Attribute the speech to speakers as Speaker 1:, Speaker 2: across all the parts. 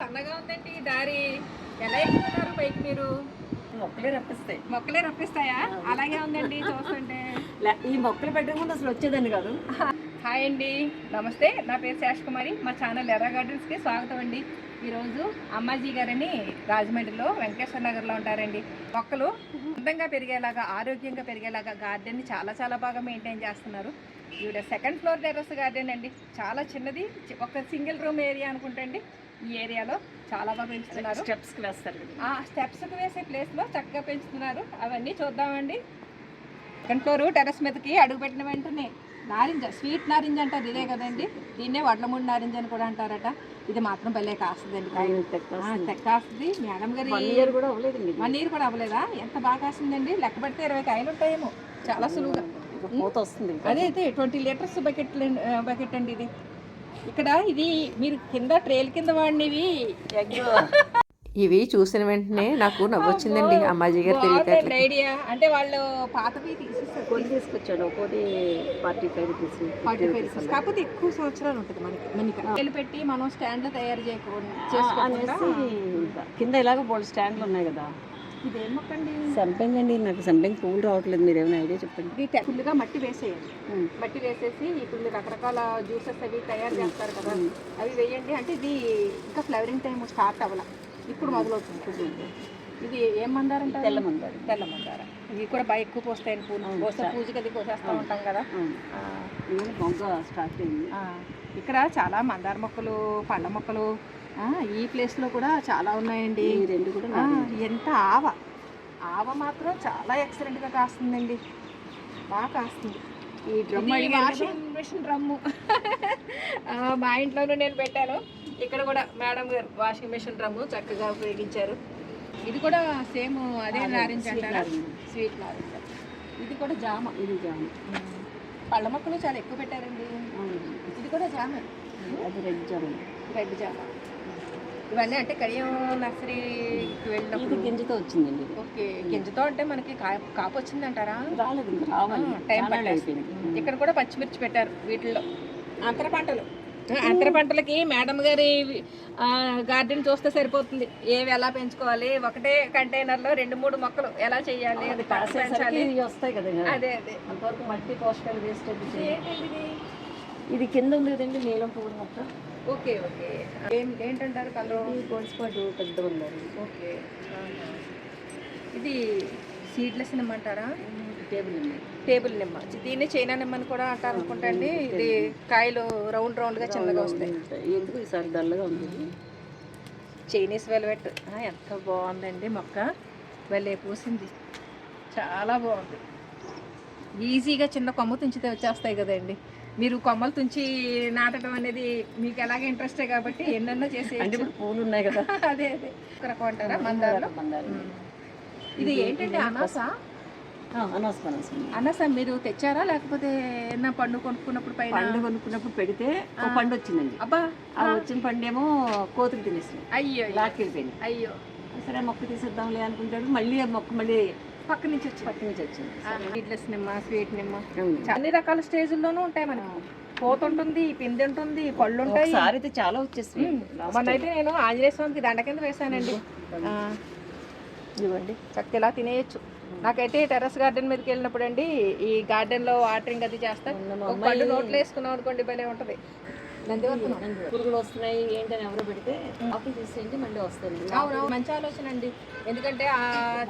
Speaker 1: సన్నగా ఉందండి. ఈ దారి ఎలా ఎక్కుతున్నారు పైకి మీరు?
Speaker 2: మొక్కలే రప్పిస్తాయి.
Speaker 1: మొక్కలే రప్పిస్తాయా? అలాగే ఉందండి చూస్తుంటే.
Speaker 2: ఈ మొక్కలు పెట్టక ముందు అసలు వచ్చేదండి కాదు.
Speaker 1: హాయ్ అండి. నమస్తే నా పేరు శేష్ కుమారి. మా ఛానల్ ఎర్ర గార్డెన్స్కి స్వాగతం అండి. ఈరోజు అమ్మాజీ గారని రాజమండ్రిలో వెంకటేశ్వర నగర్లో ఉంటారండి. మొక్కలు అందంగా పెరిగేలాగా ఆరోగ్యంగా పెరిగేలాగా గార్డెన్ని చాలా చాలా బాగా మెయింటైన్ చేస్తున్నారు. ఈవిడ సెకండ్ ఫ్లోర్ టెర్రస్ గార్డెన్ అండి. చాలా చిన్నది ఒక సింగిల్ రూమ్ ఏరియా అనుకుంటండి ఈ ఏరియాలో చాలా బాగా పెంచుతున్నారు.
Speaker 2: స్టెప్స్ వేస్తారు.
Speaker 1: ఆ స్టెప్స్కి వేసే ప్లేస్లో చక్కగా పెంచుతున్నారు. అవన్నీ చూద్దామండి. సెకండ్ ఫ్లోర్ టెరస్ మీదకి అడుగు పెట్టిన వెంటనే నారింజ స్వీట్ నారింజ అంటారు ఇదే కదండి. దీన్నే వడ్లమూడి నారింజ అని కూడా అంటారట. ఇది మాత్రం భలే కాస్తుందండి కాస్తుంది. మేడం గారి
Speaker 2: వన్ ఇయర్ కూడా అవ్వలేదండి ఇది.
Speaker 1: వన్ ఇయర్ కూడా అవ్వలేదా? ఎంత బాగా కాస్తుందండి. లెక్క పెడితే ఇరవై కాయలు ఉంటాయేమో. చాలా సులువుగా.
Speaker 2: వస్తుంది.
Speaker 1: అదే అయితే ట్వంటీ లీటర్స్ బకెట్ బకెట్ అండి ఇది. ఇక్కడ ఇది మీరు కింద ట్రేల్ కింద వాడినవి
Speaker 3: ఇవి చూసిన వెంటనే నాకు నవ్వొచ్చిందండి. అమ్మాజీ గారు తెలియదు
Speaker 1: ఐడియా అంటే వాళ్ళు పాతవి తీసేస్తారు.
Speaker 2: కొన్ని తీసుకొచ్చాడు ఒకటి forty five rupees
Speaker 1: forty five rupees కాకపోతే ఎక్కువ సంవత్సరాలు ఉంటుంది మనకి మనకి పెట్టి మనం స్టాండ్లో తయారు చేయకుండా
Speaker 2: కింద ఇలాగ బోల్డ్ స్టాండ్లు ఉన్నాయి కదా. సంపెంగ్ అండి నాకు సంపెంగ్ పువ్వులు రావట్లేదు మీరు ఏమైనా ఐడియా చెప్పండి.
Speaker 1: ఫుల్గా మట్టి వేసేయండి. మట్టి వేసేసి ఇప్పుడు మీరు రకరకాల జ్యూసెస్ అవి తయారు చేస్తారు కదా అవి వేయండి అంటే ఇది ఇంకా ఫ్లవరింగ్ టైం స్టార్ట్ అవ్వాల. ఇప్పుడు మొదలవుతుంది. ఇది ఏం మందారంటారు?
Speaker 2: తెల్ల మందారం.
Speaker 1: తెల్ల మందార. ఇవి కూడా బాగా ఎక్కువ పోస్తాయండి పూలు.
Speaker 2: చా-
Speaker 1: పూజకి అది కోసేస్తూ ఉంటాం కదా.
Speaker 2: మొగ్గ స్టార్ట్ అయింది.
Speaker 1: ఇక్కడ చాలా మందార మొక్కలు పండ్ల మొక్కలు ఈ ప్లేస్లో కూడా చాలా ఉన్నాయండి.
Speaker 2: ఈ రెండు కూడా.
Speaker 1: ఎంత ఆవ. ఆవ మాత్రం చాలా ఎక్సలెంట్గా కాస్తుందండి. బాగా కాస్తుంది.
Speaker 2: ఈ డ్రమ్
Speaker 1: మిషన్ డ్రమ్ము. మా ఇంట్లోనూ నేను పెట్టాను. ఇక్కడ కూడా మేడం గారు వాషింగ్ మిషన్ డ్రమ్ము చక్కగా ఉపయోగించారు. ఇది కూడా సేమ్ అదే నారింజ. స్వీట్ నారింజ ఇది కూడా జామ
Speaker 2: ఇది జామ.
Speaker 1: పళ్ళ మొక్కలు చాలా ఎక్కువ పెట్టారండి. ఇది కూడా జామ.
Speaker 2: అది రెడ్ జామ.
Speaker 1: రెడ్ జామ. ఇవన్నీ అంటే కడియం నర్సరీకి వెళ్ళినప్పుడు.
Speaker 2: గింజతో వచ్చిందండి.
Speaker 1: ఓకే. గింజతో అంటే మనకి కాపు వచ్చిందంటారా?
Speaker 2: రాలేదు ఇంకా రావాలి.
Speaker 1: ఆ, టైం.
Speaker 2: అయిపోయింది.
Speaker 1: ఇక్కడ కూడా పచ్చిమిర్చి పెట్టారు వీటిల్లో. అంతర పంటలు. అంతర పంటలకి మేడం గారి గార్డెన్ చూస్తే సరిపోతుంది. ఏవి ఎలా పెంచుకోవాలి? ఒకటే కంటైనర్లో రెండు మూడు మొక్కలు ఎలా చేయాలి?
Speaker 2: వస్తాయి కదా.
Speaker 1: అదే అదే.
Speaker 2: అంతవరకు మట్టి పోషకాలు వేస్ట్
Speaker 1: ఇది?
Speaker 2: కింద ఉంది కదండి నీలం పువ్వుల మొక్క.
Speaker 1: Okay okay. ఏం ఏంటంటారు కలర్?
Speaker 2: ఇది గోల్స్పాటు పెద్ద ఉన్నారు
Speaker 1: ఓకే. ఇది సీడ్లెస్ నిమ్మ అంటారా
Speaker 2: టేబుల్ ఉంది
Speaker 1: టేబుల్ నిమ్మ. దీన్ని చైనా నిమ్మ అని కూడా అంటారు అనుకుంటా అండి. ఇది కాయలు రౌండ్ రౌండ్గా చిన్నగా వస్తాయి.
Speaker 2: ఎందుకు ఈసారి డల్గా ఉంది?
Speaker 1: Chinese velvet. ఎంత బాగుందండి మొక్క. భలే పూసింది. చాలా బాగుంది. ఈజీగా చిన్న కొమ్మ తుంచితే వచ్చేస్తాయి కదండి. మీరు కొమ్మలు తుంచి నాటడం అనేది మీకు ఎలాగ ఇంట్రెస్టే కాబట్టి ఎన్నెన్నో చేసి
Speaker 2: అంటే ఇప్పుడు పూలు ఉన్నాయి కదా.
Speaker 1: అదే అదే. ఒక రకం అంటారా మందారంలో
Speaker 2: మందారం
Speaker 1: ఇది ఏంటంటే అనాస?
Speaker 2: ఆ, అనాస
Speaker 1: మీరు తెచ్చారా? లేకపోతే ఏమన్నా పండు కొనుక్కున్నప్పుడు పైన?
Speaker 2: పండు కొనుక్కున్నప్పుడు పెడితే ఒక పండు వచ్చిందండి.
Speaker 1: అబ్బా.
Speaker 2: ఆ వచ్చిన పండు ఏమో కోతులు తినేసింది.
Speaker 1: అయ్యో
Speaker 2: లాక్కెళ్ళిపోయింది.
Speaker 1: అయ్యో.
Speaker 2: సరే మొక్క తీసేద్దాంలే అనుకుంటాడు. మళ్ళీ ఆ మొక్క మళ్ళీ
Speaker 1: పక్క నుంచి వచ్చింది.
Speaker 2: పక్క నుంచి వచ్చింది.
Speaker 1: స్వీట్లెస్ నిమ్మ స్వీట్ నిమ్మ. అన్ని రకాల స్టేజ్ల్లోనూ ఉంటాయి మనకి. పోత ఉంటుంది పిండి ఉంటుంది పళ్ళు ఉంటాయి.
Speaker 2: ఒకసారి అయితే చాలా వచ్చేసి
Speaker 1: అయితే నేను ఆంజనేయ స్వామికి దండ కింద వేసానండి
Speaker 2: ఇవ్వండి
Speaker 1: చక్క ఇలా తినేయచ్చు. నాకైతే టెర్రస్ గార్డెన్ మీదకి వెళ్ళినప్పుడు అండి ఈ గార్డెన్లో వాటరింగ్ అది చేస్తా. ఒక పండు నోట్లో వేసుకున్నాం అనుకోండి భలే ఉంటది.
Speaker 2: పురుగులు వస్తున్నాయి ఏంటని ఎవరో పెడితే ఆకులు తీసేయండి మళ్ళీ వస్తుంది.
Speaker 1: అవును మంచి ఆలోచన అండి. ఎందుకంటే ఆ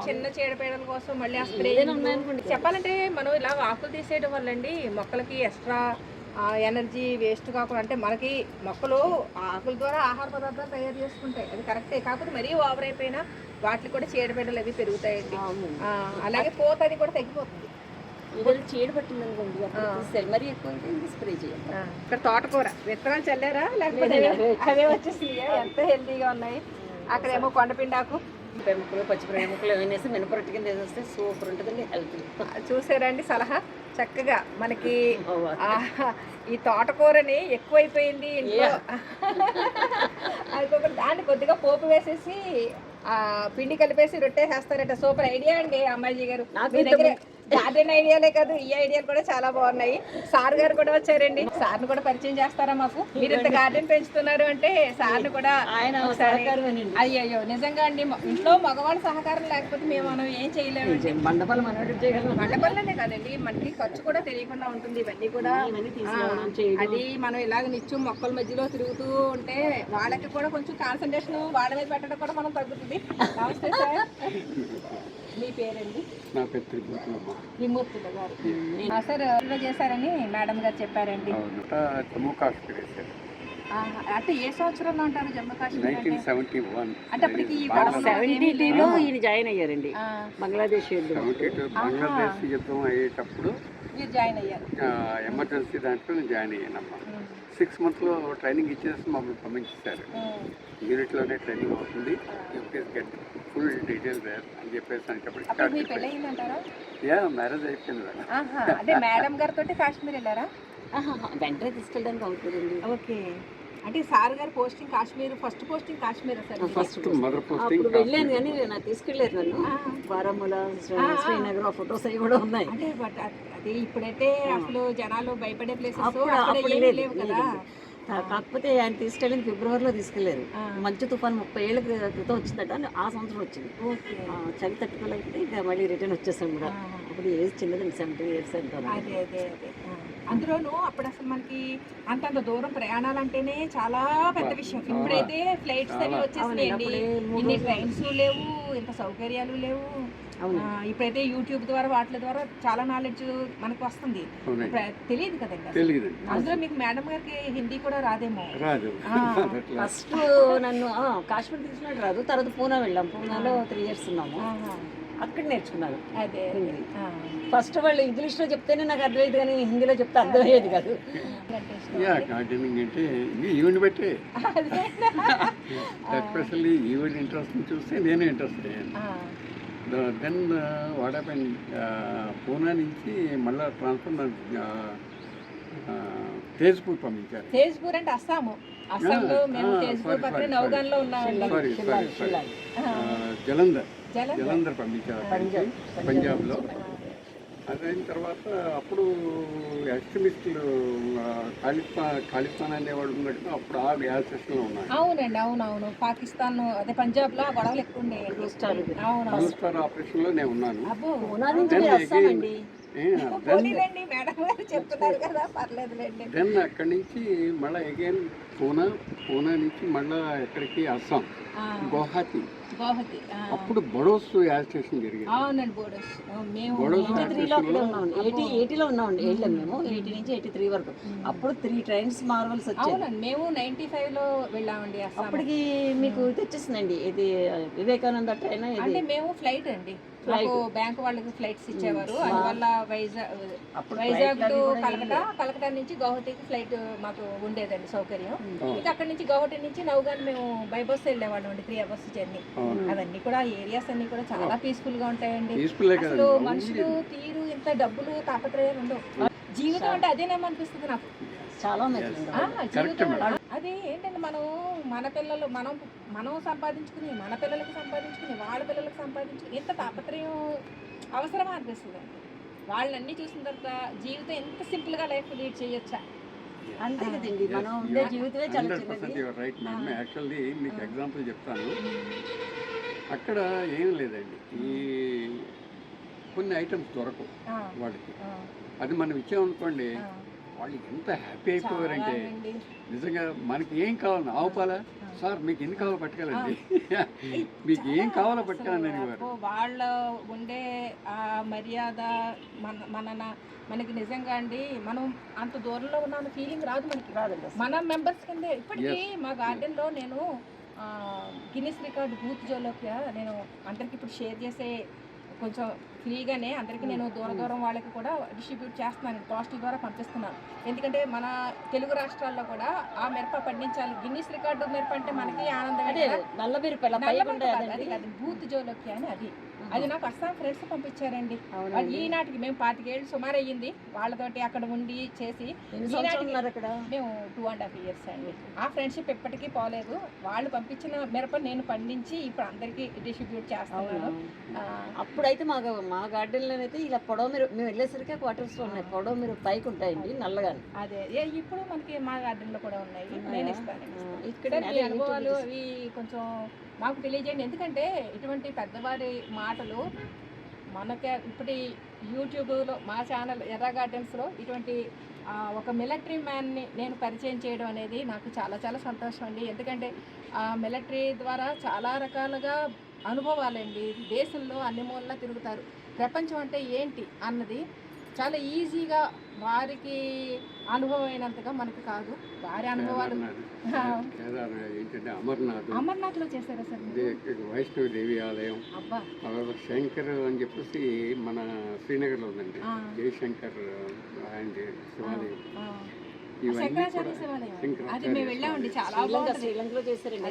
Speaker 1: చిన్న చీడపీడల కోసం మళ్ళీ ఆ స్ప్రే
Speaker 2: ఏదైనా ఉన్నాయనుకోండి.
Speaker 1: చెప్పాలంటే మనం ఇలా ఆకులు తీసేయడం వల్ల అండి మొక్కలకి ఎక్స్ట్రా ఎనర్జీ వేస్ట్ కాకుండా అంటే మనకి మొక్కలు ఆకుల ద్వారా ఆహార పదార్థాలు తయారు చేసుకుంటాయి. అది కరెక్టే. కాకపోతే మరీ ఓవర్ అయిపోయినా వాటికి కూడా చీడపీడలు అవి పెరుగుతాయండి. అలాగే పోత అది కూడా తగ్గిపోతుంది.
Speaker 2: ఏదైనా చీడ పట్టింది అనుకోండి మరీ ఎక్కువ ఇంకా స్ప్రే చేయాలి
Speaker 1: ఇక్కడ తోటకూర. విత్తనాలు చల్లారా? లేకపోతే అవే- వచ్చేసినాయా? ఎంత హెల్తీగా ఉన్నాయి. అక్కడేమో కొండపిండాకు.
Speaker 2: ముక్కలు పచ్చిమిరపకాయ ముక్కలు వేసి మినపరొట్టు కింద వేసేస్తే సూపర్ ఉంటుందండి హెల్త్.
Speaker 1: చూసారండి సలహా? చక్కగా మనకి ఈ తోటకూరని ఎక్కువైపోయింది ఇంట్లో. అది దాన్ని కొద్దిగా పోపు వేసేసి ఆ పిండి కలిపేసి రొట్టె వేస్తారట. సూపర్ ఐడియా అండి అమ్మాజీ గారు. మీ దగ్గర గార్డెన్ ఐడియాలే కాదు ఈ ఐడియాలు కూడా చాలా బాగున్నాయి. సార్ గారు కూడా వచ్చారండి. సార్ని కూడా పరిచయం చేస్తారా మాకు? మీరు ఇంత గార్డెన్ పెంచుతున్నారు అంటే సార్ని కూడా
Speaker 2: ఆయన.
Speaker 1: అయ్యయ్యో నిజంగా అండి. ఇంట్లో మగవాళ్ళ సహకారం లేకపోతే మేము మనం ఏం చేయలేమండి.
Speaker 2: మండపాలు
Speaker 1: మండపంలోనే కదండి మనకి ఖర్చు కూడా తెలియకుండా ఉంటుంది. ఇవన్నీ కూడా అది మనం ఇలాగ నిత్యం మొక్కల మధ్యలో తిరుగుతూ ఉంటే వాళ్ళకి కూడా కొంచెం కాన్సన్ట్రేషన్ వాళ్ళ మీద పెట్టడం కూడా మనం తగ్గుతుంది. నమస్తే సార్. మీ పేరండి?
Speaker 4: నా పేరు
Speaker 1: గారు. ఆ, సార్ ఎవరో చేశారని మేడం గారు చెప్పారండి.
Speaker 4: జమ్మూ కాశ్మీర్
Speaker 1: అంటే ఏ సంవత్సరంలో అంటారు జమ్మూ కాశ్మీర్ అంటే?
Speaker 4: Nineteen seventy one.
Speaker 1: అంటే అప్పటికి ఈ
Speaker 4: బంగ్లాదేశ్
Speaker 2: సెవెంటీ టూలో ఈయన జాయిన్ అయ్యారండి
Speaker 1: ఆ,
Speaker 2: బంగ్లాదేశ్ యుద్ధం.
Speaker 4: బంగ్లాదేశ్ యుద్ధం అయ్యేటప్పుడు ఎమర్జెన్సీ దాంట్లో నేను జాయిన్ అయ్యానమ్మా. సిక్స్ మంత్స్లో ట్రైనింగ్ ఇచ్చేసి మమ్మల్ని పంపించేశారు. యూనిట్లోనే ట్రైనింగ్ అవుతుంది. గెట్ ఫుల్ డీటెయిల్ వేర్ అని చెప్పేసి
Speaker 1: అయిందంటారా?
Speaker 4: యా మ్యారేజ్ అయిపోయింది మేడం.
Speaker 1: మేడం గారితో కాశ్మీర్ వెళ్ళారా?
Speaker 2: వెంటనే తీసుకెళ్ళడానికి అవుతుందండి.
Speaker 1: ఓకే. అంటే సార్ గారు posting Kashmir first posting Kashmir sir?
Speaker 4: First mother posting
Speaker 2: అప్పుడు వెళ్ళాను కానీ నాకు తీసుకెళ్ళలేదు నన్ను. బారాముల శ్రీనగర్ ఫొటోస్ అవి కూడా ఉన్నాయి.
Speaker 1: అంటే బట్ అది ఇప్పుడైతే అసలు జనాలు భయపడే ప్లేసెస్ లేవు కదా.
Speaker 2: కాకపోతే ఆయన తీసుకెళ్ళింది ఫిబ్రవరిలో తీసుకెళ్ళారు
Speaker 1: ఆ.
Speaker 2: మంచు తుఫాన్ ముప్పై ఏళ్ళ క్రి- క్రితం వచ్చిందట ఆ సంవత్సరం వచ్చింది. చలి తట్టుకోలేకపోతే ఇంకా మళ్ళీ రిటర్న్ వచ్చేసాం కూడా. అప్పుడు ఏజ్ చిన్నదండి సెవెంటీ ఇయర్స్ అంటారు
Speaker 1: అదే అదే అదే. అందులోనూ అప్పుడు అసలు మనకి అంతంత దూరం ప్రయాణాలు అంటేనే చాలా పెద్ద విషయం. ఇప్పుడైతే ఫ్లైట్స్ అవి వచ్చేసినాయండి ఇన్ని ట్రైన్స్ లేవు ఇంత సౌకర్యాలు లేవు. ఇప్పుడైతే యూట్యూబ్ ద్వారా వాటి ద్వారా చాలా నాలెడ్జ్ మనకు వస్తుంది. తెలియదు కదండి అందులో మీకు మేడం గారికి హిందీ కూడా రాదేమో.
Speaker 2: ఫస్ట్ నన్ను కాశ్మీర్ తీసుకున్నట్టు రాదు. తర్వాత పూనా వెళ్ళాం. పూనాలో త్రీ ఇయర్స్ ఉన్నాము.
Speaker 1: ఆహా.
Speaker 2: అక్కడ నేర్చుకున్నాను.
Speaker 1: అదే
Speaker 2: హిందీ.
Speaker 1: ఆ.
Speaker 2: ఫస్ట్ వాళ్ళు ఇంగ్లీష్లో చెప్తేనే నాకు అర్థమయ్యేది కానీ హిందీలో చెప్తే అర్థమయ్యేది కాదు.
Speaker 1: అంటే
Speaker 4: ఈవెంట్ ఎస్పెషల్లీ ఈవెంట్ ఇంట్రెస్ట్ చూస్తే నేనే ఇంట్రెస్ట్ అయ్యాను.
Speaker 1: ఆ.
Speaker 4: దెన్ వాట్ హ్యాపెన్ పూనా నుంచి మళ్ళా ట్రాన్స్ఫర్ తేజ్పూర్ పంపించారు.
Speaker 1: తేజ్పూర్ అంటే అస్సాము. అస్సాంలో మేము తేజ్పూర్ పక్కన నౌగాన్లో
Speaker 4: సారీ
Speaker 2: షిల్లాంగ్.
Speaker 4: జలంధర్.
Speaker 1: జలం
Speaker 4: జలంధర్ పంపించారు పంజాబ్లో. అదైన తర్వాత అప్పుడు ఎక్స్ట్రీమిస్టులు ఖాళిస్తాన్ ఖాళిస్తాన్ అనేవాడు ఉన్నాడు అప్పుడు ఆ గ్యాస్ స్టేషన్లో ఉన్నాయి
Speaker 1: అవునండి అవునవును. పాకిస్తాన్ అదే పంజాబ్లో గొడవలు ఎక్కువ
Speaker 2: స్టార్
Speaker 4: ఆపరేషన్లో నేను ఉన్నాను. దెన్ అక్కడి నుంచి మళ్ళీ అగైన్ పూనా పూనా నుంచి మళ్ళీ ఎక్కడికి? అస్సాం.
Speaker 1: గౌహతి.
Speaker 4: అప్పుడు బొడోస్ గ్యాస్ స్టేషన్ జరిగింది.
Speaker 1: అవునండి బోడస్. మేము
Speaker 2: ఎయిటీ త్రీలో అప్పుడే ఉన్నామండి. ఎయిటీ ఎయిటీలో ఉన్నామండి వెళ్ళాం మేము ఎయిటీ నుంచి ఎయిటీ త్రీ వరకు. అప్పుడు త్రీ ట్రైన్స్ మారవలసి
Speaker 1: అవునండి మేము నైన్టీ ఫైవ్లో వెళ్ళామండి
Speaker 2: అప్పటికి మీకు తెచ్చేసిందండి ఇది వివేకానంద ట్రైన్
Speaker 1: అంటే మేము ఫ్లైట్ అండి. మాకు బ్యాంక్ వాళ్ళకి ఫ్లైట్స్ ఇచ్చేవారు. అందువల్ల వైజాగ్
Speaker 2: అప్పుడు
Speaker 1: వైజాగ్ టు కలకటా కలకటా నుంచి గౌహతికి ఫ్లైట్ మాకు ఉండేదండి సౌకర్యం.
Speaker 4: అవును.
Speaker 1: ఇంకా అక్కడ నుంచి గౌహటి నుంచి నౌగాన్ మేము బై బస్ వెళ్ళేవాళ్ళం అండి త్రీ అవర్స్ జర్నీ
Speaker 4: అవును.
Speaker 1: అవన్నీ కూడా ఏరియాస్ అన్ని కూడా చాలా పీస్ఫుల్గా ఉంటాయండి. అసలు మనుషులు తీరు ఇంత డబ్బులు తాపత్రయాలు ఉండవు. జీవితం అంటే అదేనేమో అనిపిస్తుంది నాకు.
Speaker 2: చాలా నచ్చింది
Speaker 1: ఆ,
Speaker 4: కరెక్ట్
Speaker 1: జీవితం. అది ఏంటంటే మనం మన పిల్లలు మనం మనం సంపాదించుకుని మన పిల్లలకు సంపాదించుకుని వాళ్ళ పిల్లలకు సంపాదించుకుని ఇంత తాపత్రయం అవసరమా అనిపిస్తుంది? వాళ్ళన్నీ చూసిన తర్వాత జీవితం ఎంత సింపుల్గా లైఫ్ లీడ్ చేయొచ్చా?
Speaker 2: అంతే కదండి మనం ఉండే జీవితమే చాలా
Speaker 4: హండ్రెడ్
Speaker 2: చిన్నది.
Speaker 4: Percent your right madam actually మీకు ఎగ్జాంపుల్ చెప్తాను. అక్కడ ఏం లేదండి. ఈ కొన్ని ఐటమ్స్ దొరకవు
Speaker 1: ఆ,
Speaker 4: అది మనం ఇచ్చామనుకోండి. వాళ్ళు ఎంత హ్యాపీ అయిపోయారంటే. నిజంగా మనకి ఏం కావాలి ఆవు పాల? సార్ మీకు ఎన్ని కావాలో పట్టుకెళ్ళండి. మీకు ఏం కావాలో పట్టుకెళ్ళండి
Speaker 1: వాళ్ళ ఉండే ఆ మర్యాద మన మన మనకి నిజంగా అండి మనం అంత దూరంలో ఉన్న ఫీలింగ్ రాదు మనకి.
Speaker 2: రాదండి.
Speaker 1: మన మెంబర్స్ కిందే. ఇప్పటికీ మా గార్డెన్లో నేను గిన్నిస్ రికార్డ్ బూత్ జోలోకి నేను అందరికి ఇప్పుడు షేర్ చేసే కొంచెం ఫ్రీగానే అందరికీ నేను దూర దూరం వాళ్ళకి కూడా డిస్ట్రిబ్యూట్ చేస్తున్నాను పోస్టల్ ద్వారా పంపిస్తున్నాను. ఎందుకంటే మన తెలుగు రాష్ట్రాల్లో కూడా ఆ మిరప పండించాలి. గిన్నిస్ రికార్డు మిరప అంటే మనకి ఆనందం
Speaker 2: నల్ల మిరప
Speaker 1: బూత్ జోలోకి అని అది. అది నాకు అస్సాం ఫ్రెండ్స్ పంపించారండి. ఈనాటికి మేము పాతికేళ్ళు సుమారు అయ్యింది వాళ్ళతోటి అక్కడ ఉండి చేసి మేము టూ అండ్ హాఫ్ ఇయర్స్ అండి. ఆ ఫ్రెండ్షిప్ ఎప్పటికీ పోలేదు. వాళ్ళు పంపించిన మిరప నేను పండించి ఇప్పుడు అందరికీ డిస్ట్రిబ్యూట్ చేస్తున్నాను. ఆ,
Speaker 2: అప్పుడైతే మా మా గార్డెన్లో అయితే ఇలా పొడవ మీరు మేము వెళ్ళేసరికి క్వార్టర్స్ ఉన్నాయి. పొడవ మీరు పైకి ఉంటాయండి నల్లగాని.
Speaker 1: అదే. ఏ, ఇప్పుడు మనకి మా గార్డెన్లో కూడా ఉన్నాయి. నేను ఇస్తాను
Speaker 2: ఇక్కడ
Speaker 1: అనుభవాలు అవి కొంచెం మాకు తెలియజేయండి. ఎందుకంటే ఇటువంటి పెద్దవారి మాటలు మనకే ఇప్పుడు యూట్యూబ్లో మా ఛానల్ ఎర్ర గార్డెన్స్లో ఇటువంటి ఒక మిలిటరీ మ్యాన్ని నేను పరిచయం చేయడం అనేది నాకు చాలా చాలా సంతోషం అండి. ఎందుకంటే ఆ మిలిటరీ ద్వారా చాలా రకాలుగా అనుభవాలండి. దేశంలో అన్ని మూలలా తిరుగుతారు. ప్రపంచం అంటే ఏంటి అన్నది చాలా ఈజీగా వారికి అనుభవం అయినంతగా మనకు కాదు. వారి అనుభవాలు
Speaker 4: ఏంటంటే అమర్నాథ్.
Speaker 1: అమర్నాథ్లో చేశారా సార్
Speaker 4: వైష్ణవి దేవి ఆలయం. శంకర్ అని చెప్పేసి మన శ్రీనగర్లో ఉందండి.
Speaker 1: ఆ.
Speaker 4: జయశంకర్ ఆయన శివాలయం.
Speaker 2: శ్రీలంకలో చేశారండి.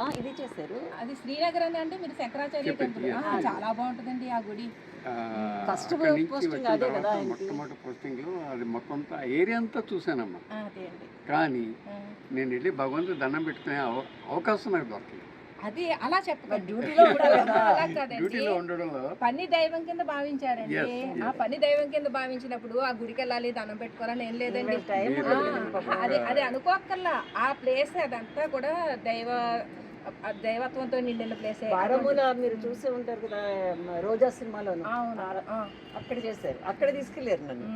Speaker 2: ఆ, ఇది చేశారు.
Speaker 1: అది శ్రీనగర్ అని అంటే మీరు శంకరాచార్య టెంపుల్. చాలా బాగుంటుందండి ఆ గుడి.
Speaker 4: మొట్టమొదటి పోస్టింగ్లో అది మొత్తం అంతా ఏరియా అంతా చూశానమ్మా
Speaker 1: అండి.
Speaker 4: కానీ. నేను వెళ్ళి భగవంతుడు దండం పెట్టుకునే అవ- అవకాశం నాకు దొరకలేదు.
Speaker 1: అది అలా చెప్పకండి.
Speaker 2: డ్యూటీలో
Speaker 4: ఉండడంలో
Speaker 1: పని దైవం కింద భావించారండి. ఆ. పని దైవం కింద భావించినప్పుడు ఆ గుడికి వెళ్ళాలి దండం పెట్టుకోవాలని ఏం లేదండి. అది అది అనుకోక్కర్లా. ఆ ప్లేస్ అదంతా కూడా దైవ దైవత్వంతో నిండిన ప్లేస్
Speaker 2: బారమూల మీరు చూసే ఉంటారు కదా రోజా సినిమాలోను.
Speaker 1: ఆ,
Speaker 2: అక్కడ చేశారు. అక్కడ తీసుకెళ్ళారు నన్ను.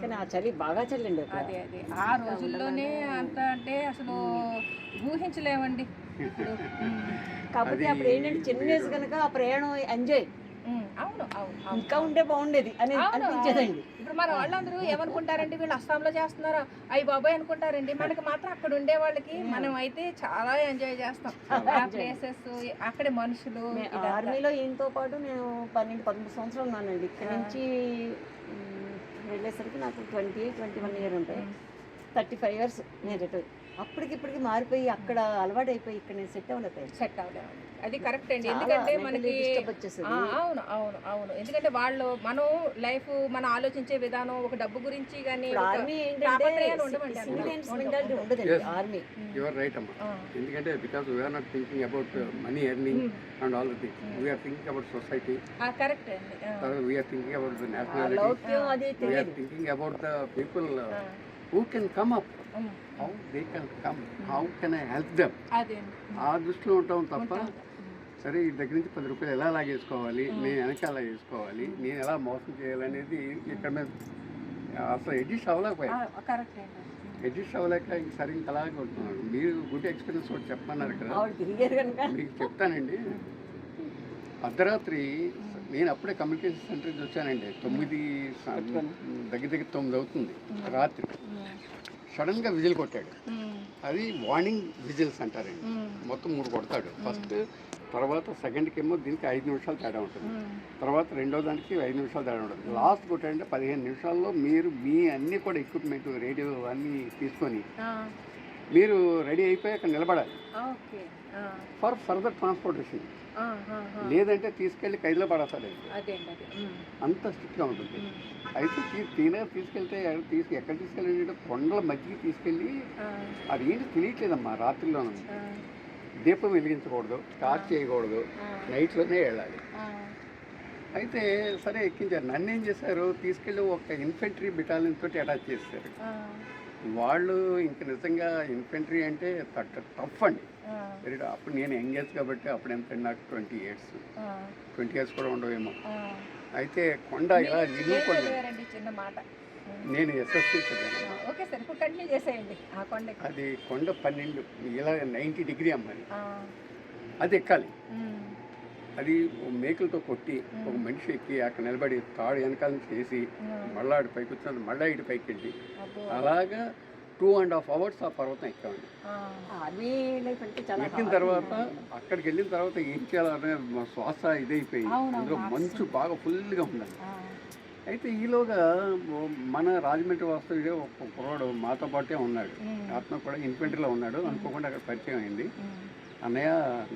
Speaker 2: కానీ ఆ చలి బాగా చల్లండి
Speaker 1: అదే అదే. ఆ రోజుల్లోనే అంత అంటే అసలు ఊహించలేమండి. ఇప్పుడు
Speaker 2: కాకపోతే అప్పుడు ఏంటంటే చిన్న ఏజ్ కనుక ఆ ప్రయాణం ఎంజాయ్
Speaker 1: అవును అవును.
Speaker 2: ఇంకా ఉంటే బాగుండేది అని అనిపించేదండి.
Speaker 1: ఇప్పుడు మన వాళ్ళందరూ ఏమనుకుంటారంటే వీళ్ళు అస్సాంలో చేస్తున్నారు? అయ్యి బాబాయ్ అనుకుంటారండి. మనకి మాత్రం అక్కడ ఉండే వాళ్ళకి మనం అయితే చాలా ఎంజాయ్ చేస్తాం. ఆ ప్లేసెస్ అక్కడే మనుషులు.
Speaker 2: ఆర్మీలో ఈయనతో పాటు నేను పన్నెండు పదమూడు సంవత్సరాలు ఉన్నానండి. ఇక్కడ నుంచి వెళ్ళేసరికి నాకు ట్వంటీ ట్వంటీ వన్ ఇయర్ ఉంటాయి. థర్టీ ఫైవ్ ఇయర్స్ నేను రిటైర్ అప్పటికిప్పటికి మారిపోయి అక్కడ అలవాటు అయిపోయి ఇక్కడ నేను సెట్ అవ్వలేకపోయాను.
Speaker 1: సెట్ అవ్వలేము అది కరెక్ట్ అండి. ఎందుకంటే మనకి అవును అవును అవును. ఎందుకంటే వాళ్ళు మనం లైఫ్ మనం ఆలోచించే విధానం ఒక డబ్బు గురించి కానీ
Speaker 2: ఆర్మీ. ఉండదండి. ఆర్మీ.
Speaker 4: యువర్ రైట్ అమ్మా. ఎందుకంటే because we are not thinking about money earning and all the things we are thinking about society
Speaker 1: ఆ, కరెక్ట్ అండి.
Speaker 4: We are thinking about the nationality we are thinking about the people who can come up how they can come how can I help them. ఆ దృష్టిలో ఉంటాం తప్ప
Speaker 1: ఉంటాం.
Speaker 4: సరే ఈ దగ్గర నుంచి పది రూపాయలు ఎలా లాగేసుకోవాలి నేను వెనక ఎలా చేసుకోవాలి నేను ఎలా మోసం చేయాలనేది ఇక్కడ మీద అసలు అడ్జస్ట్ అవ్వలేకపోయా. అడ్జస్ట్ అవ్వలేక ఇంక సరే ఇంకా అలాగే ఉంటున్నాను మీరు గుడ్ ఎక్స్పీరియన్స్ ఒకటి చెప్పమన్నారు కదా. మీకు చెప్తానండి. అర్ధరాత్రి నేను అప్పుడే కమ్యూనికేషన్ సెంటర్ నుంచి వచ్చానండి. తొమ్మిది దగ్గర దగ్గర తొమ్మిది అవుతుంది. రాత్రి. సడన్గా విజిల్ కొట్టాడు. అది వార్నింగ్ విజిల్స్ అంటారండి మొత్తం మూడు కొడతాడు. ఫస్ట్ తర్వాత సెకండ్కి ఏమో దీనికి ఐదు నిమిషాలు తేడా ఉంటుంది. తర్వాత రెండో దానికి ఐదు నిమిషాలు తేడా ఉంటుంది. లాస్ట్ కొట్టాడంటే పదిహేను నిమిషాల్లో మీరు మీ అన్ని కూడా ఎక్విప్మెంట్ రేడియో అన్నీ తీసుకొని మీరు రెడీ అయిపోయి అక్కడ నిలబడాలి ఫర్ ఫర్దర్ ట్రాన్స్పోర్టేషన్. లేదంటే తీసుకెళ్ళి ఖైదులో
Speaker 1: ఉమ్,
Speaker 4: అంత స్ట్రిక్ట్గా ఉంటుంది. అయితే తీ- తీరా తీసుకెళ్తే తీసుకు ఎక్కడ తీసుకెళ్ళి కొండల మధ్యకి తీసుకెళ్ళి అది ఏంటి తెలియట్లేదమ్మా రాత్రిలోనూ. దీపం వెలిగించకూడదు టార్చ్ చేయకూడదు నైట్లోనే వెళ్ళాలి. అయితే సరే ఎక్కించారు. నన్ను ఏం చేశారు? తీసుకెళ్ళి ఒక ఇన్ఫెంట్రీ బెటాలియన్ తోటి అటాచ్ చేశారు. వాళ్ళు ఇంక నిజంగా ఇన్ఫెంట్రీ అంటే టఫ్ అండి. వెరీ అప్పుడు నేను యంగేజ్ కాబట్టి అప్పుడు ఎంత నాకు ట్వంటీ ఇయర్స్. ట్వంటీ ఇయర్స్ కూడా ఉండవేమో. అయితే కొండ ఇలా
Speaker 1: చిన్న మాట.
Speaker 4: నేను ఎస్ఎస్సి చదివాను. అది కొండ పన్నెండు ఇలా నైంటీ డిగ్రీ అమ్మాలి
Speaker 1: ఆ,
Speaker 4: అది ఎక్కాలి. అది మేకులతో కొట్టి ఒక మనిషి ఎక్కి అక్కడ నిలబడి తాడు వెనకాల నుంచి వేసి మళ్ళా ఆడు పైకి వచ్చిన మళ్ళా ఇటు పైకి వెళ్ళి. అలాగా టూ అండ్ హాఫ్ అవర్స్ ఆ పర్వతం ఎక్కామండి
Speaker 1: ఆ,
Speaker 2: ఆర్మీ లైఫ్ అంటే చాలా
Speaker 4: ఎక్కిన తర్వాత. అక్కడికి వెళ్ళిన తర్వాత ఏం చేయాలనే మా శ్వాస ఇదైపోయి అందులో. మంచు బాగా ఫుల్గా ఉండాలి. అయితే ఈలోగా మన రాజమండ్రి వాస్తవుడే ఒక కుర్రాడు మాతో పాటే ఉన్నాడు. అతను కూడా ఇన్ఫెంట్రీలో ఉన్నాడు. అనుకోకుండా అక్కడ పరిచయం అయింది. అన్నయ్య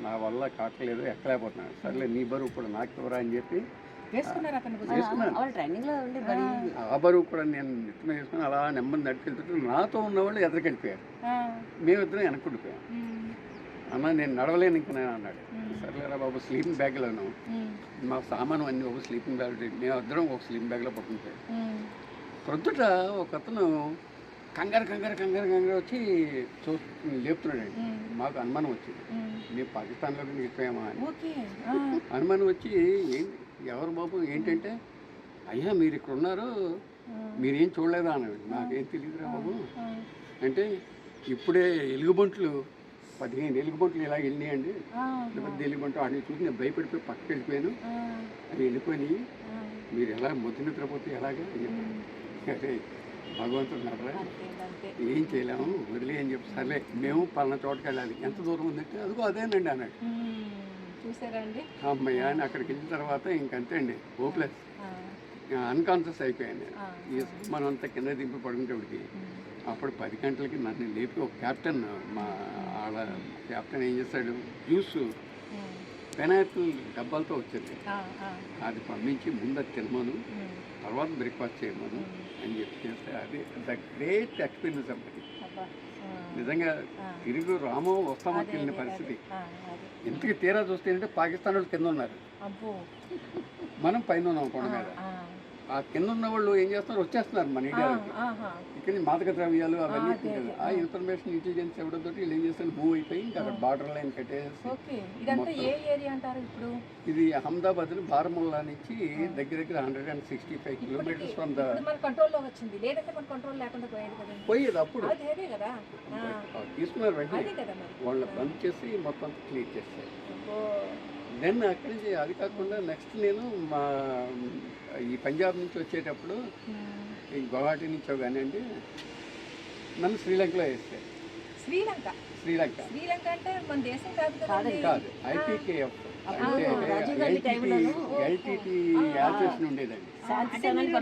Speaker 4: నా వల్ల కావట్లేదు ఎక్కలేకపోతున్నాను. సర్లే నీ బరువు కూడా నాకు ఇవ్వరా అని చెప్పి బరువు కూడా నేను నెత్తిన వేసుకుని అలా నెమ్మది నడికెళ్తుంటే నాతో ఉన్న వాళ్ళు ఎదరికెళ్ళిపోయారు
Speaker 1: ఆ,
Speaker 4: మేమిద్దరం వెనక్కుండిపోయాం అన్న నేను నడవలేను ఇంక నేను అన్నాడు. సర్లేరా బాబు స్లీపింగ్ బ్యాగ్లోను మా సామాను అన్ని ఒక స్లీపింగ్ బ్యాగ్ మేము ఇద్దరం ఒక స్లీపింగ్ బ్యాగ్లో పట్టుకుంటాం ప్రొద్దుట ఒక అతను కంగారు కంగారు కంగారు కంగారు వచ్చి చూ లేపుతున్నాడండి. మాకు అనుమానం వచ్చింది. మేము. పాకిస్తాన్లోకి వెళ్ళిపోయామా అని. అనుమానం వచ్చి ఏంటి ఎవరు బాబు? ఏంటంటే అయ్యా మీరు ఇక్కడ ఉన్నారు. మీరేం చూడలేదా అన్నాడు. నాకేం తెలియదురా బాబు. అంటే ఇప్పుడే ఎలుగుబంట్లు పదిహేను ఎలుగుబంట్లు ఇలా వెళ్ళినాయండి. పెద్ద ఎలుగుబంట్లు వాటిని చూసి నేను భయపడిపోయి పక్కకి వెళ్ళిపోయాను అవి వెళ్ళిపోయి మీరు ఎలా ముద్దు నిద్రపోతే ఎలాగా? అని అరే భగవంతుడు నడరా. ఏం చేయలేము వదిలే అని చెప్పి. సర్లే మేము పలానా చోటకి వెళ్ళాలి ఎంత దూరం ఉందంటే అదిగో అదేనండి అన్నాడు. అమ్మయ్య అని అక్కడికి వెళ్ళిన తర్వాత ఇంకంతే అండి. హోప్లెస్ అన్కాన్షియస్ అయిపోయాను ఈ మనం అంతా కింద దింపి
Speaker 1: ఉమ్,
Speaker 4: అప్పుడు పది గంటలకి నన్ను లేపి ఒక కెప్టెన్ మా ఆడ కెప్టెన్ ఏం చేస్తాడు జ్యూస్ పెనాయిల్ డబ్బాలతో వచ్చింది అది పంపించి ముందు తినమను తర్వాత బ్రేక్ఫాస్ట్ చేయమను అని చెప్పి చేస్తే అది ద గ్రేట్ ఎక్స్పీరియన్స్
Speaker 1: ఆ,
Speaker 4: నిజంగా. తిరుగు రామో వస్తామో
Speaker 1: అదే,
Speaker 4: వెళ్ళిన
Speaker 1: అదే,
Speaker 4: పరిస్థితి. ఇంతకి తీరా చూస్తే ఏంటంటే పాకిస్తాన్ వాళ్ళు కింద ఉన్నారు. మనం పైన ఉన్నాం కొండ మీద.
Speaker 1: ఆ,
Speaker 4: కింద ఉన్న వాళ్ళు ఏం చేస్తున్నారు వచ్చేస్తున్నారు మన ఇండియాలోకి. ఇక్కడ మాదక ద్రవ్యాలు అవన్నీ. ఆ ఇన్ఫర్మేషన్ ఇంటెలిజెన్స్ ఇవ్వడంతో వీళ్ళు ఏం చేస్తారు? మూవ్ అయిపోయి ఇంకా అక్కడ బార్డర్ లైన్ కట్టేసి
Speaker 1: ఓకే. ఇదంతా ఏ ఏరియా అంటారు ఇప్పుడు?
Speaker 4: ఇది అహ్మదాబాద్ బారముల్లా నుంచి దగ్గర దగ్గర hundred and sixty five kilometres from the
Speaker 1: పోయేది
Speaker 4: అప్పుడు. తీసుకున్నారు వెంటనే. వాళ్ళని బంద్ చేసి మొత్తం క్లియర్ చేస్తారు. దెన్ అక్కడి నుంచి అది కాకుండా నెక్స్ట్ నేను మా ఈ పంజాబ్ నుంచి వచ్చేటప్పుడు
Speaker 1: ఉమ్.
Speaker 4: ఈ గువాహటి నుంచో కానివ్వండి నన్ను శ్రీలంకలో వేస్తారు
Speaker 1: శ్రీలంక?
Speaker 4: శ్రీలంక.
Speaker 1: శ్రీలంక అంటే మన దేశం కాదు
Speaker 4: కాదు. ఐపీకేఎఫ్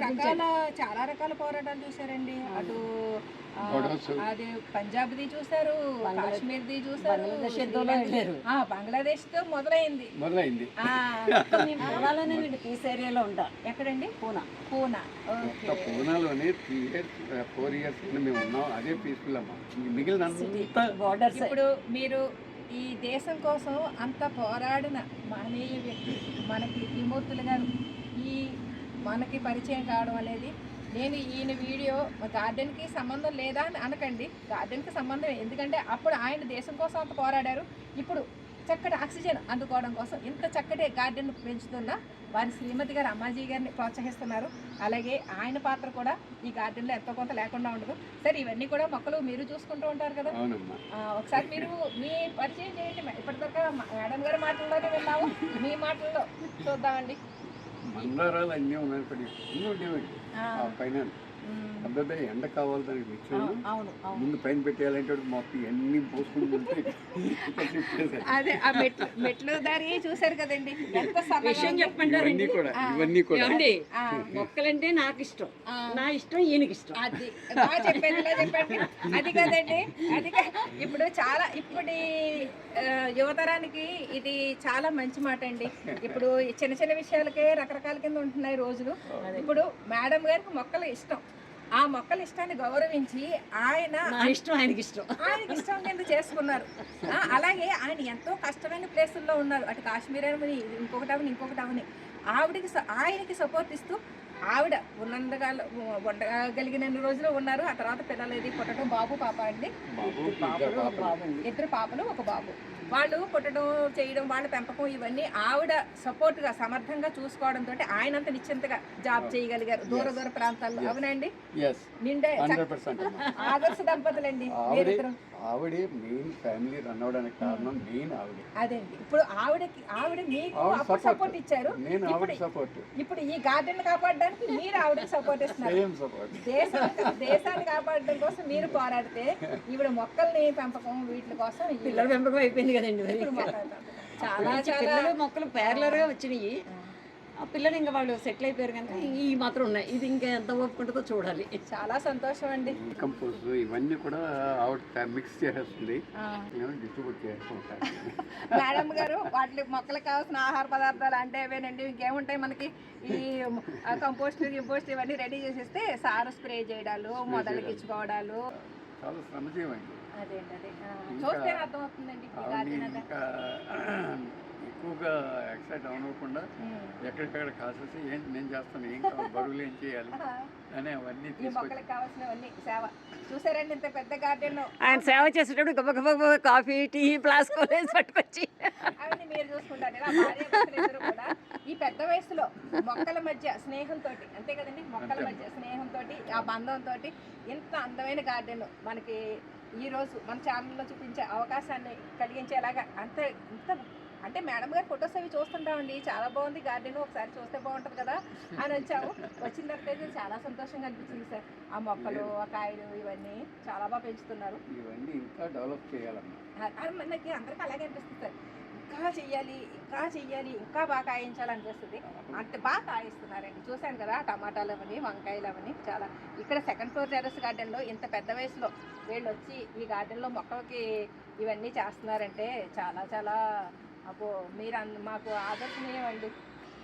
Speaker 1: రకాల చాలా రకాల పోరాటాలు చూసారండి అటు. అది పంజాబ్ది చూసారు కాశ్మీర్ది చూసారు బంగ్లాదేశ్తో మొదలైంది.
Speaker 4: మొదలైంది.
Speaker 2: పీస్ ఏరియాలో ఉంటా.
Speaker 1: ఎక్కడండి?
Speaker 2: పూనా.
Speaker 1: పూనా.
Speaker 4: పూనాలోనే త్రీ ఇయర్స్ ఫోర్ ఇయర్స్ మేము ఉన్నాం. అదే పీస్ఫుల్ అమ్మా. మిగిలిన
Speaker 1: ఇప్పుడు మీరు ఈ దేశం కోసం అంత పోరాడిన మహనీయ వ్యక్తి మనకి విమూర్తులు గారు. ఈ మనకి పరిచయం కావడం అనేది నేను ఈయన వీడియో గార్డెన్కి సంబంధం లేదా అని అనకండి. గార్డెన్కి సంబంధం ఎందుకంటే అప్పుడు ఆయన దేశం కోసం అంత పోరాడారు. ఇప్పుడు చక్కటి ఆక్సిజన్ అందుకోవడం కోసం ఇంత చక్కటి గార్డెన్ పెంచుతున్న వారి శ్రీమతి గారు అమ్మాజీ గారిని ప్రోత్సహిస్తున్నారు. అలాగే ఆయన పాత్ర కూడా ఈ గార్డెన్లో ఎంతో కొంత లేకుండా ఉండదు. సరే ఇవన్నీ కూడా మొక్కలు మీరు చూసుకుంటూ ఉంటారు కదా. ఒకసారి మీరు మీ పరిచయం చేయండి. ఇప్పటిదాకా మేడం గారి మాటల్లోనే విన్నాము. మీ మాటల్లో చూద్దామండి.
Speaker 4: మందారాలు అన్నీ ఉన్నాయి పైన అబ్బాయి ఎండ కావాలి దానికి
Speaker 1: ఆ,
Speaker 4: నిచ్చాను
Speaker 1: అవును అవును.
Speaker 4: ముందు పైన పెట్టేయాలంటే మొత్తం ఎన్ని పోసుకుని ఉంటే చెప్పేశారు.
Speaker 1: అదే ఆ మెట్లు మెట్లు దారి చూసారు కదండి. ఎంత
Speaker 2: విషయం
Speaker 1: ఉంది.
Speaker 4: ఇవన్నీ కూడా
Speaker 1: ఆ.
Speaker 4: ఇవన్నీ కూడా.
Speaker 2: మొక్కలంటే నాకు ఇష్టం నా ఇష్టం ఈయనకి ఇష్టం
Speaker 1: అది బాగా చెప్పండి అది కదండి అది కా- ఇప్పుడు చాలా ఇప్పుడు యువతరానికి ఇది చాలా మంచి మాట అండి. ఇప్పుడు చిన్న చిన్న విషయాలకే రకరకాల కింద ఉంటున్నాయి రోజులు. ఇప్పుడు మేడం గారికి మొక్కలు ఇష్టం. ఆ మొక్కల ఇష్టాన్ని గౌరవించి ఆయన
Speaker 2: ఇష్టం ఆయనకి ఇష్టం.
Speaker 1: ఆయనకి ఇష్టం కింద చేసుకున్నారు. ఆ, అలాగే ఆయన ఎంతో కష్టమైన ప్లేసుల్లో ఉన్నారు. అటు కాశ్మీర్ అని ఇంకొకటి అవని ఇంకొకటి అవని. ఆవిడకి ఆయనకి సపోర్ట్ ఇస్తూ ఆవిడ ఉన్నందుగా ఉండగలిగిన రోజులు ఉన్నారు. ఆ తర్వాత పిల్లలు ఇది పుట్టడం బాబు పాప అండి.
Speaker 4: ఇద్దరు పాపలు
Speaker 1: ఒక బాబు. వాళ్ళు పుట్టడం చేయడం వాళ్ళ పెంపకం ఇవన్నీ ఆవిడ సపోర్ట్గా సమర్థంగా చూసుకోవడంతో ఆయన అంత నిశ్చింతగా జాబ్ చేయగలిగారు. దూర దూర ప్రాంతాల్లో. అవునండి? నిండే ఆదర్శ దంపతులండి
Speaker 4: ఆవిడే మెయిన్ ఫ్యామిలీ రన్ అవడానికి కారణం మెయిన్ ఆవిడే.
Speaker 1: అదేండి. ఇప్పుడు ఆవిడకి ఆవిడ మీకు అప్పుడు. సపోర్ట్ ఇచ్చారు.
Speaker 4: నేను ఆవిడ
Speaker 1: ఇప్పుడు
Speaker 4: సపోర్ట్
Speaker 1: ఇప్పుడు ఈ గార్డెన్ కాపాడడానికి మీరు ఆవిడకి సపోర్ట్ ఇస్తున్నారు.
Speaker 4: సేమ్ సపోర్ట్
Speaker 1: దేశాన్ని దేశాన్ని కాపాడడం కోసం మీరు పోరాడితే ఈవిడ మొక్కల్ని పెంపకం వీటి కోసం ఈ-
Speaker 2: పిల్లల పెంపకం అయిపోయింది కదండి.
Speaker 1: చాలా చాలా
Speaker 2: మొక్కలు పేర్లర్గా వచ్చినాయి. ఆ పిల్లలు ఇంకా వాళ్ళు సెటిల్ అయిపోయారు కనుక ఈ మాత్రం ఉన్నాయి. ఇది ఇంకా ఎంత ఓపుకుంటుందో చూడాలి.
Speaker 1: చాలా సంతోషం అండి
Speaker 4: కంపోజ్ ఇవన్నీ కూడా ఆవిడ మిక్స్ చేసేస్తుంది. నేను డిస్ట్రిబ్యూట్ చేస్తూ ఉంటాను
Speaker 1: మేడం గారు వాటి మొక్కలకు కావాల్సిన ఆహార పదార్థాలు అంటే అవేనండి. ఇంకేముంటాయి మనకి? ఈ కంపోస్ట్ గింపోస్ట్ ఇవన్నీ రెడీ చేసేస్తే సారు స్ప్రే చేయడాలు మొదలకి ఇచ్చుకోవడాలు
Speaker 4: చాలా శ్రమజీవండి. ఇంకా-
Speaker 1: చూస్తే
Speaker 4: ఇంకా ఎక్కువగా ఎక్సైట్ అవ్వకుండా
Speaker 1: ఉమ్.
Speaker 4: ఎక్కడికక్కడ కాసేసి ఏంటి నేను చేస్తాను ఏం కావాలి బరువులు ఏం చేయాలి అని అవన్నీ
Speaker 1: ఈ
Speaker 4: తీసుకొచ్చి
Speaker 1: మొక్కలకు కావాల్సినవన్నీ సేవ. చూసారండి ఇంత పెద్ద గార్డెన్
Speaker 2: ఆయన సేవ చేసేటప్పుడు గబ గబ గబ కాఫీ టీ ఫ్లాస్క్ వేసి పట్టుకొచ్చి.
Speaker 1: అవన్నీ మీరు చూసుకుంటారు కూడా ఈ పెద్ద వయసులో మొక్కల మధ్య స్నేహంతో అంతే కదండి? మొక్కల. మధ్య స్నేహంతో ఆ బంధంతో ఇంత అందమైన గార్డెన్ మనకి ఈ రోజు మన ఛానల్లో చూపించే అవకాశాన్ని కలిగించేలాగా అంత ఇంత అంటే మేడం గారి ఫొటోస్ అవి చూస్తుంటామండి. చాలా బాగుంది గార్డెన్ ఒకసారి చూస్తే బాగుంటుంది కదా అని వచ్చాము. వచ్చిన తర్వాత అయితే చాలా సంతోషంగా అనిపించింది సార్. ఆ మొక్కలు ఆ కాయలు ఇవన్నీ చాలా బాగా పెంచుతున్నారు.
Speaker 4: ఇవన్నీ ఇంకా డెవలప్ చేయాలమ్మా
Speaker 1: అందరికీ అలాగే అనిపిస్తుంది సార్. ఇంకా చెయ్యాలి ఇంకా చెయ్యాలి ఇంకా బాగా కాయించాలనిపిస్తుంది. అంత బాగా కాయిస్తున్నారండి. చూశాను కదా టమాటాలు అవని వంకాయలు అవని చాలా. ఇక్కడ సెకండ్ ఫ్లోర్ టెర్రస్ గార్డెన్లో ఇంత పెద్ద వయసులో వీళ్ళు వచ్చి ఈ గార్డెన్లో మొక్కలకి ఇవన్నీ చేస్తున్నారంటే చాలా చాలా అబ్బో మీరు అంద- మాకు ఆదర్శనీయం అండి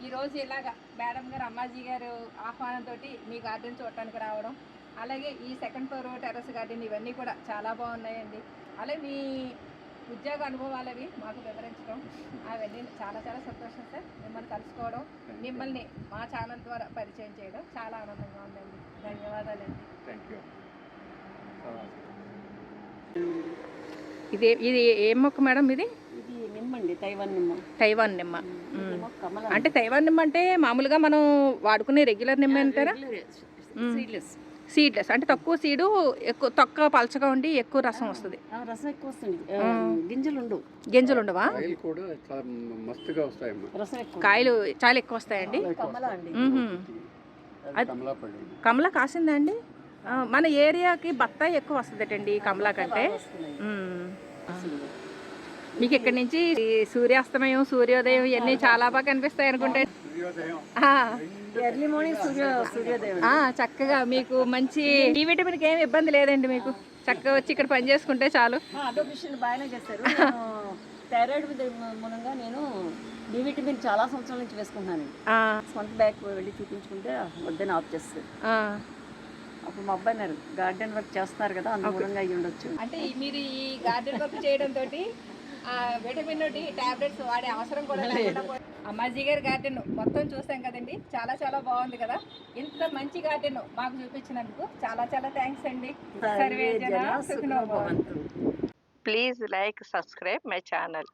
Speaker 1: ఈరోజు ఇలాగా మేడం గారు అమ్మాజీ గారు ఆహ్వానంతో మీ గార్డెన్ చూడటానికి రావడం అలాగే ఈ సెకండ్ ఫ్లోర్ టెర్రస్ గార్డెన్ ఇవన్నీ కూడా చాలా బాగున్నాయండి. అలాగే మీ ఉద్యోగ అనుభవాలు అవి మాకు వివరించడం. అవన్నీ చాలా చాలా సంతోషం సార్. మిమ్మల్ని కలుసుకోవడం మిమ్మల్ని మా ఛానల్ ద్వారా పరిచయం చేయడం చాలా ఆనందంగా ఉందండి. ధన్యవాదాలండి. ఇది ఇది ఏం మొక్క మేడం ఇది?
Speaker 2: తైవాన్ నిమ్మ.
Speaker 1: తైవాన్ నిమ్మ. అంటే తైవాన్ నిమ్మ అంటే మామూలుగా మనం వాడుకునే రెగ్యులర్ నిమ్మ అంటారా?
Speaker 2: Seedless
Speaker 1: seedless. అంటే తక్కువ సీడు ఎక్కువ తక్కువ పలచగా ఉండి ఎక్కువ రసం వస్తుంది.
Speaker 2: రసం ఎక్కువ వస్తుంది. గింజలు ఉండవు
Speaker 1: గింజలు ఉండవా?
Speaker 4: కాయలు కూడా చాలా
Speaker 2: ఎక్కువ.
Speaker 1: కాయలు చాలా ఎక్కువ వస్తాయండి?
Speaker 2: కమల అండి.
Speaker 1: కాసిందా అండి? మన ఏరియాకి బత్తాయి ఎక్కువ వస్తుందటండి కమలా కంటే.
Speaker 2: వస్తుంది.
Speaker 1: మీకు ఇక్కడి నుంచి సూర్యాస్తమయం సూర్యోదయం ఇవన్నీ చాలా బాగా కనిపిస్తాయి అనుకుంటే.
Speaker 2: ఎర్లీ మార్నింగ్ సూర్య సూర్యోదయం.
Speaker 1: చక్కగా మీకు మంచి ఈ విటమిన్కి ఏమి ఇబ్బంది లేదండి మీకు. చక్కగా వచ్చి ఇక్కడ పని చేసుకుంటే చాలు.
Speaker 2: బాగానే నేను థైరాయిడ్ మూలంగా నేను డి విటమిన్ చాలా సంవత్సరాల నుంచి వేసుకుంటున్నాను సొంత బ్యాగ్ వెళ్ళి చూపించుకుంటే వద్దని ఆఫ్ చేస్తారు. అప్పుడు మా అబ్బాయి గార్డెన్ వర్క్ చేస్తున్నారు కదా అందు మూలంగా అయ్యి ఉండొచ్చు
Speaker 1: అంటే మీరు ఈ గార్డెన్ వర్క్ చేయడం తోటి విటమిన్ డి టాబ్లెట్స్ వాడే అవసరం కూడా లేకుండా పోయింది. అమ్మాజీ గారి గార్డెన్ మొత్తం చూసాం కదండి. చాలా చాలా బాగుంది కదా. ఇంత మంచి గార్డెన్ మాకు చూపించినందుకు చాలా చాలా థ్యాంక్స్ అండి. Survey.
Speaker 3: Please like subscribe my channel